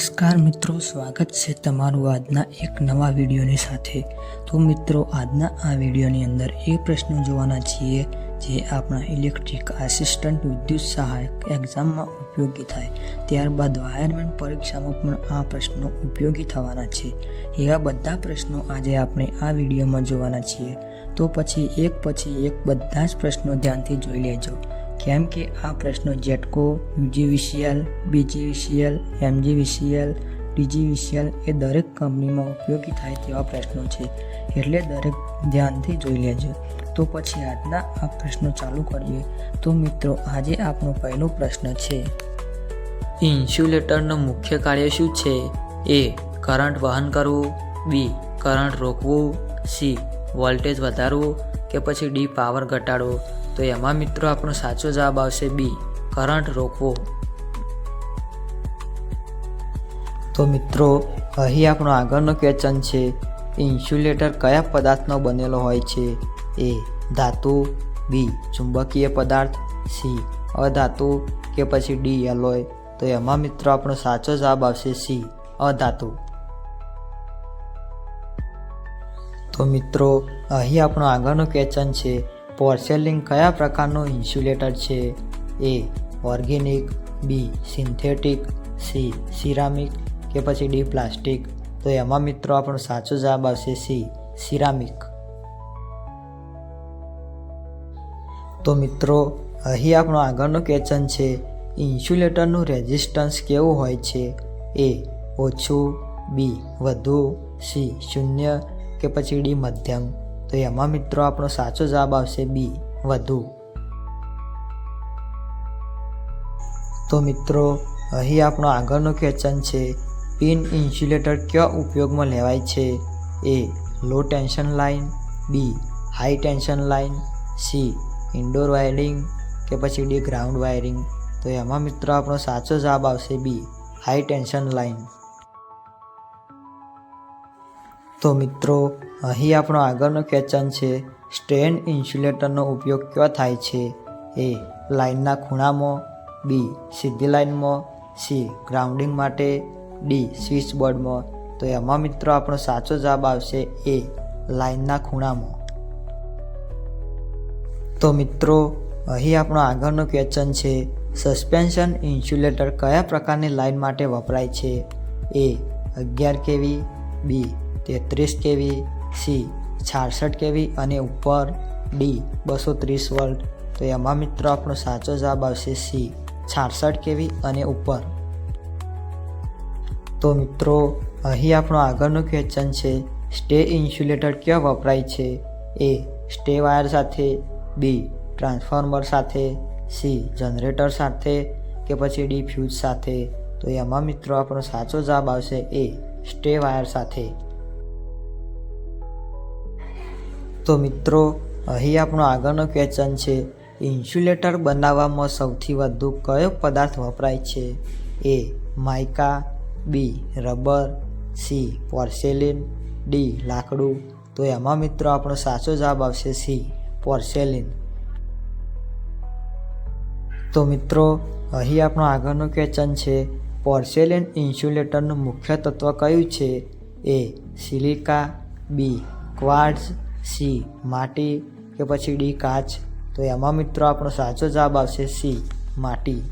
નમસ્કાર મિત્રો, સ્વાગત છે તમારું આજના એક નવા વિડીયોની સાથે. તો મિત્રો, આજના આ વિડીયોની અંદર એ પ્રશ્નો જોવાના છીએ જે આપણા ઇલેક્ટ્રિક આસિસ્ટન્ટ વિદ્યુત સહાયક એક્ઝામમાં ઉપયોગી થાય. ત્યારબાદ વાયરમેન પરીક્ષામાં પણ આ પ્રશ્નો ઉપયોગી થવાના છે. એવા બધા પ્રશ્નો આજે આપણે આ વિડીયોમાં જોવાના છીએ. તો પછી એક પછી એક બધા જ પ્રશ્નો ધ્યાનથી જોઈ લેજો. કેમ કે આ પ્રશ્નો જેટકો યુજીવીસીએલ બીજીવીસીએલ એમજીવીસીએલ ડીજીવીસીએલ એ દરેક કંપનીમાં ઉપયોગી થાય તેવા પ્રશ્નો છે. એટલે દરેક ધ્યાનથી જોઈ લેજો. તો પછી આજના આ પ્રશ્નો ચાલુ કરીએ. તો મિત્રો, આજે આપણો પહેલો પ્રશ્ન છે. ઇન્સ્યુલેટરનું મુખ્ય કાર્ય શું છે? એ, કરંટ વહન કરવું. બી, કરંટ રોકવું. સી, વોલ્ટેજ વધારવું કે પછી ડી, પાવર ઘટાડવો. તો એમાં મિત્રો આપણો સાચો જવાબ આવશે બી કરંટ રોકવો. તો મિત્રો, અહીં આપણો આગળનો ક્વેશ્ચન છે ઇન્સ્યુલેટર કયા પદાર્થનો બનેલો હોય છે? એ ધાતુ બી ચુંબકીય પદાર્થ સી અધાતુ કે પછી ડી એલોય તો એમાં મિત્રો આપણો સાચો જવાબ આવશે સી અધાતુ. તો મિત્રો, અહીં આપણો આગળનો ક્વેશ્ચન છે પોર્સેલિન કયા પ્રકારનું ઇન્સ્યુલેટર છે? A organic, B synthetic, C ceramic કે પછી ડી પ્લાસ્ટિક? તો એમાં મિત્રો આપણો સાચો જવાબ આવશે સી સિરામિક. તો મિત્રો, અહીં આપણો આગળનો ક્વેશ્ચન છે, ઇન્સ્યુલેટરનું રેઝિસ્ટન્સ કેવું હોય છે? એ ઓછું, બી વધુ, સી શૂન્ય કે પછી ડી મધ્યમ? તો એમાં મિત્રો આપણો સાચો જવાબ આવશે બી, વધુ. તો મિત્રો, અહીં આપણો આગળનો ક્વેશ્ચન છે પિન ઇન્સ્યુલેટર કયો ઉપયોગમાં લેવાય છે? A low tension line B high tension line C indoor wiring કે પછી ડી ગ્રાઉન્ડ વાયરિંગ તો એમાં મિત્રો આપણો સાચો જવાબ આવશે બી હાઈ ટેન્શન લાઇન તો મિત્રો, અહીં આપણો આગળનો ક્વેશ્ચન છે સ્ટ્રેન ઇન્સ્યુલેટરનો ઉપયોગ ક્યાં થાય છે? એ, લાઇનના ખૂણામાં, બી, સીધી લાઇનમાં, સી ગ્રાઉન્ડિંગ માટે, ડી સ્વિચ બોર્ડમાં તો એમાં મિત્રો આપણો સાચો જવાબ આવશે એ, લાઇનના ખૂણામાં. તો મિત્રો, અહીં આપણો આગળનો ક્વેશ્ચન છે સસ્પેન્શન ઇન્સ્યુલેટર કયા પ્રકારની લાઇન માટે વપરાય છે? એ, અગિયાર કેવી, બી તેત્રીસ કેવી, સી, છાસઠ કેવી અને ઉપર ડી, બસો ત્રીસ વોલ્ટ. તો એમાં મિત્રો આપણો સાચો જવાબ આવશે સી, છાસઠ કેવી અને ઉપર. તો મિત્રો, અહીં આપણો આગળનો ક્વેશ્ચન છે સ્ટે ઇન્સ્યુલેટર ક્યાં વપરાય છે? એ સ્ટે વાયર સાથે, બી ટ્રાન્સફોર્મર સાથે, સી જનરેટર સાથે કે પછી ડી ફ્યુઝ સાથે. તો એમાં મિત્રો આપણો સાચો જવાબ આવશે એ સ્ટે વાયર સાથે. તો મિત્રો, અહીં આપણો આગળનો ક્વેશ્ચન છે ઇન્સ્યુલેટર બનાવવામાં સૌથી વધુ કયો પદાર્થ વપરાય છે? A mica B rubber C porcelain D લાકડું? તો એમાં મિત્રો આપણો સાચો જવાબ આવશે સી પોર્સેલિન. તો મિત્રો, અહીં આપણો આગળનો ક્વેશ્ચન છે પોર્સેલિન ઇન્સ્યુલેટરનું મુખ્ય તત્વ કયું છે? એ સિલિકા બી ક્વાર્ટ્ઝ સી માટી કે પછી ડી કાચ? તો એમાં મિત્રો આપણો સાચો જવાબ આવશે સી માટી.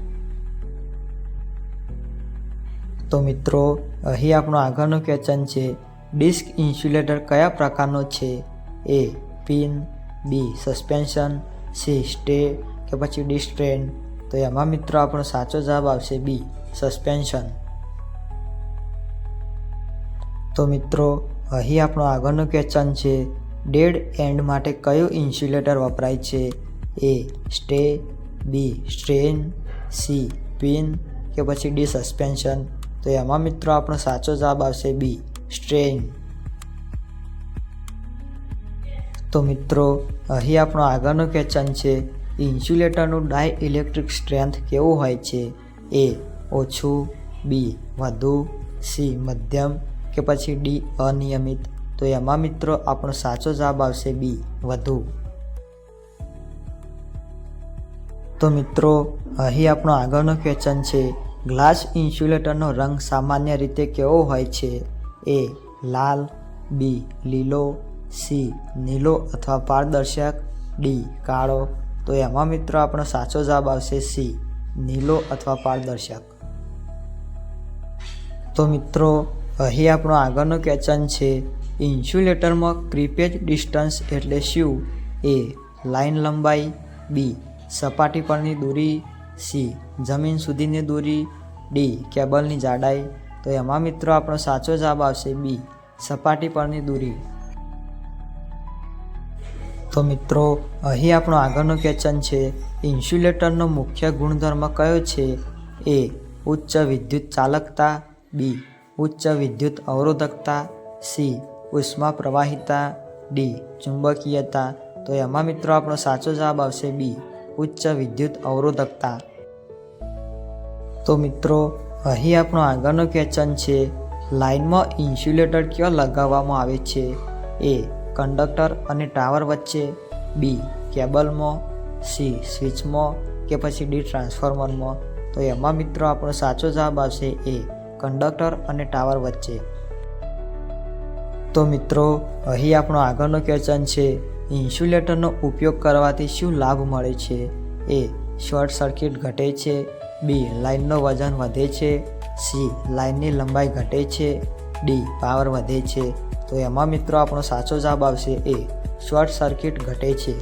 તો મિત્રો, અહીં આપણો આગળનો ક્વેશ્ચન છે, ડિસ્ક ઇન્સ્યુલેટર કયા પ્રકારનો છે? A pin. B suspension. C stay કે પછી ડી, સ્ટ્રેન. તો એમાં મિત્રો આપણો સાચો જવાબ આવશે બી સસ્પેન્શન. તો મિત્રો, અહીં આપણો આગળનો ક્વેશ્ચન છે ડેડ એન્ડ માટે કયું ઇન્સ્યુલેટર વપરાય છે? A, stay, B, strain, C, pin કે પછી ડી સસ્પેન્શન તો એમાં મિત્રો આપણો સાચો જવાબ આવશે બી, સ્ટ્રેન. તો મિત્રો, અહીં આપણો આગળનો ક્વેશ્ચન છે, ઇન્સ્યુલેટરનું ડાય ઇલેક્ટ્રિક સ્ટ્રેન્થ કેવું હોય છે? એ, ઓછું, બી, વધુ, સી, મધ્યમ કે પછી ડી, અનિયમિત? તો એમાં મિત્રો આપણો સાચો જવાબ આવશે બી, વધુ. તો મિત્રો, અહીં આપણો આગળનો ક્વેશ્ચન છે ગ્લાસ ઇન્સ્યુલેટરનો રંગ સામાન્ય રીતે કેવો હોય છે? એ, લાલ, બી, લીલો, સી, નીલો અથવા પારદર્શક, ડી, કાળો. તો એમાં મિત્રો આપણો સાચો જવાબ આવશે સી, નીલો અથવા પારદર્શક. તો મિત્રો, અહીં આપણો આગળનો ક્વેશ્ચન છે ઇન્સ્યુલેટરમાં ક્રિપેજ ડિસ્ટન્સ એટલે શું? એ. લાઇન લંબાઈ. બી. સપાટી પરની દૂરી. સી. જમીન સુધીની દૂરી. ડી. કેબલની જાડાઈ. તો એમાં મિત્રો આપણો સાચો જવાબ આવશે બી. સપાટી પરની દૂરી. તો મિત્રો, અહીં આપણો આગળનો ક્વેશ્ચન છે, ઇન્સ્યુલેટરનો મુખ્ય ગુણધર્મ કયો છે? એ. ઉચ્ચ વિદ્યુત ચાલકતા. બી. ઉચ્ચ વિદ્યુત અવરોધકતા. સી. ઉષ્મા પ્રવાહિતા ડી, ચુંબકીયતા. તો એમાં મિત્રો આપણો સાચો જવાબ આવશે બી, ઉચ્ચ વિદ્યુત અવરોધકતા. તો મિત્રો, અહીં આપણો આગળનો ક્વેશ્ચન છે, લાઇનમાં ઇન્સ્યુલેટર ક્યાં લગાવવામાં આવે છે? એ, કંડક્ટર અને ટાવર વચ્ચે, બી, કેબલમાં, સી, સ્વિચમાં કે પછી ડી, ટ્રાન્સફોર્મરમાં. તો એમાં મિત્રો આપણો સાચો જવાબ આવશે એ, કંડક્ટર અને ટાવર વચ્ચે. તો મિત્રો, અહીં આપણો આગળનો ક્વેશ્ચન છે, ઇન્સ્યુલેટરનો ઉપયોગ કરવાથી શું લાભ મળે છે? એ શોર્ટ સર્કિટ ઘટે છે, બી લાઇનનો વજન વધે છે, સી લાઇનની લંબાઈ ઘટે છે, ડી પાવર વધે છે. તો એમાં મિત્રો આપણો સાચો જવાબ આવશે એ શોર્ટ સર્કિટ ઘટે છે.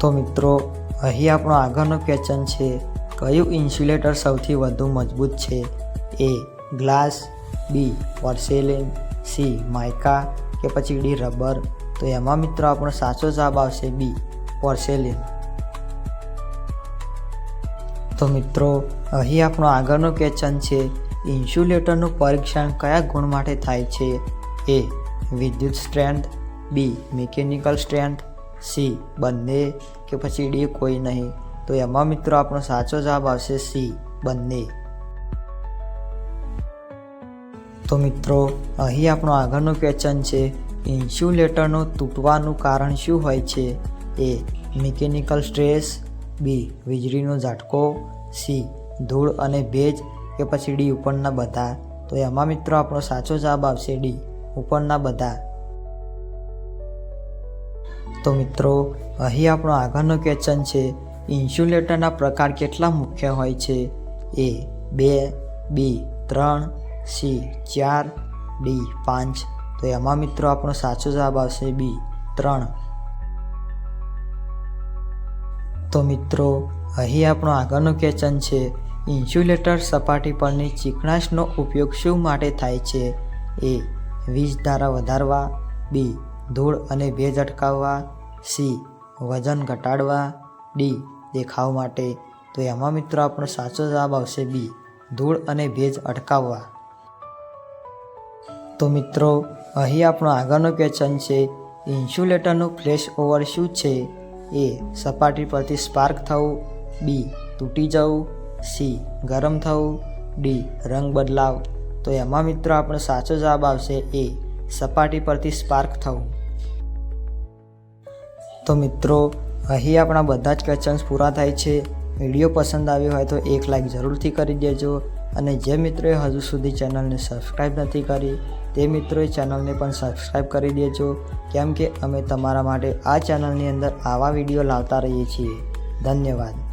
તો મિત્રો, અહીં આપણો આગળનો ક્વેશ્ચન છે, કયું ઇન્સ્યુલેટર સૌથી વધુ મજબૂત છે? A glass B porcelain C mica કે પછી ડી, રબર. તો એમાં મિત્રો આપણો સાચો જવાબ આવશે બી પોર્સેલિન તો મિત્રો, અહીં આપણો આગળનો ક્વેશ્ચન છે, ઇન્સ્યુલેટરનું પરીક્ષણ કયા ગુણ માટે થાય છે? એ, વિદ્યુત strength, B mechanical strength C, બંને કે પછી ડી, કોઈ નહીં. તો એમાં મિત્રો આપણો સાચો જવાબ આવશે સી, બંને. તો મિત્રો, અહીં આપણો આગળનો ક્વેશ્ચન છે ઇન્સ્યુલેટરનું તૂટવાનું કારણ શું હોય છે? એ મિકેનિકલ સ્ટ્રેસ બી વીજળીનો ઝાટકો સી ધૂળ અને ભેજ કે પછી ડી ઉપરના બધા. તો એમાં મિત્રો આપણો સાચો જવાબ આવશે ડી ઉપરના બધા. તો મિત્રો, અહીં આપણો આગળનો ક્વેશ્ચન છે ઇન્સ્યુલેટરના પ્રકાર કેટલા મુખ્ય હોય છે? એ, બે બી ત્રણ સી ચાર, ડી પાંચ. તો એમાં મિત્રો આપણો સાચો જવાબ આવશે બી ત્રણ. તો મિત્રો, અહીં આપણો આગળનો ક્વેશ્ચન છે, ઇન્સ્યુલેટર સપાટી પરની ચીકણાશનો ઉપયોગ શું માટે થાય છે? એ, વીજ ધારા વધારવા, બી, ધૂળ અને ભેજ અટકાવવા, સી, વજન ઘટાડવા, ડી, દેખાવ માટે. તો એમાં મિત્રો આપણો સાચો જવાબ આવશે બી, ધૂળ અને ભેજ અટકાવવા. તો મિત્રો, અહીં આપણો આગળનો ક્વેશ્ચન છે ઇન્સ્યુલેટરનું ફ્લેશ ઓવર શું છે? એ, સપાટી પરથી સ્પાર્ક થવું, બી, તૂટી જવું, સી, ગરમ થવું, ડી, રંગ બદલાવ. તો એમાં મિત્રો આપણો સાચો જવાબ આવશે એ, સપાટી પરથી સ્પાર્ક થવું. તો મિત્રો, અહીં આપણા બધા જ ક્વેશ્ચન્સ પૂરા થાય છે. વીડિયો પસંદ આવ્યો હોય તો એક લાઈક જરૂરથી કરી દેજો. અને જે મિત્રોએ હજુ સુધી ચેનલને સબસ્ક્રાઈબ નથી કરી, તે મિત્રોએ ચેનલને પણ સબસ્ક્રાઈબ કરી દેજો. કેમ કે અમે તમારા માટે આ ચેનલની અંદર આવા વીડિયો લાવતા રહીએ છીએ. ધન્યવાદ.